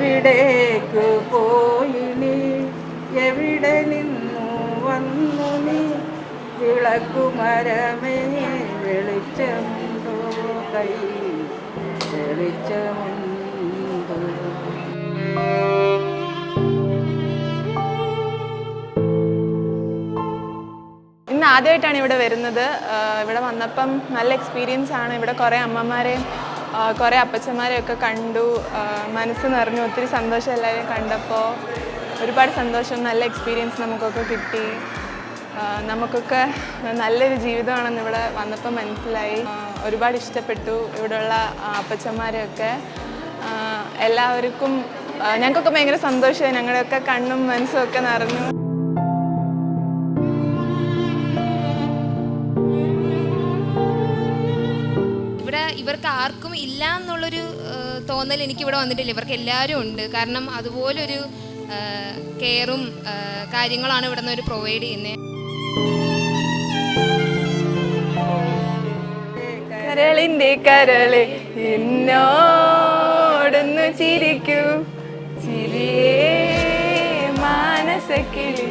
എവിടേക്കു പോയി നീ? എവിടെ നിന്നു വന്നു നീ? വിളക്കുമരമേ വെളിച്ചമുണ്ടോ? കൈ വെളിച്ചമുണ്ടോ? ഇന്ന് ആദ്യമായിട്ടാണ് ഇവിടെ വരുന്നത്. ഇവിടെ വന്നപ്പം നല്ല എക്സ്പീരിയൻസ് ആണ്. ഇവിടെ കുറേ അമ്മമാരെയും കുറേ അപ്പച്ചന്മാരെയൊക്കെ കണ്ടു. മനസ്സ് നിറഞ്ഞു. ഒത്തിരി സന്തോഷം എല്ലാവരെയും കണ്ടപ്പോൾ ഒരുപാട് സന്തോഷം. നല്ല എക്സ്പീരിയൻസ് നമുക്കൊക്കെ കിട്ടി. നമുക്കൊക്കെ നല്ലൊരു ജീവിതമാണെന്ന് ഇവിടെ വന്നപ്പോൾ മനസ്സിലായി. ഒരുപാട് ഇഷ്ടപ്പെട്ടു ഇവിടെയുള്ള അപ്പച്ചന്മാരെയൊക്കെ. എല്ലാവർക്കും ഞങ്ങൾക്കൊക്കെ ഭയങ്കര സന്തോഷമായി. ഞങ്ങളുടെയൊക്കെ കണ്ണും മനസ്സും ഒക്കെ നിറഞ്ഞു. ഇവർക്ക് ആർക്കും ഇല്ല എന്നുള്ളൊരു തോന്നൽ എനിക്ക് ഇവിടെ വന്നിട്ടില്ല. ഇവർക്ക് എല്ലാവരും ഉണ്ട്. കാരണം അതുപോലൊരു കെയറും കാര്യങ്ങളാണ് ഇവിടെ നിന്ന് ഒരു പ്രൊവൈഡ് ചെയ്യുന്നത് കരളിന്റെ കരളെ എന്നോടൊന്നു ചിരിക്കൂ. ചിരിയേ മാനസക്കിളി.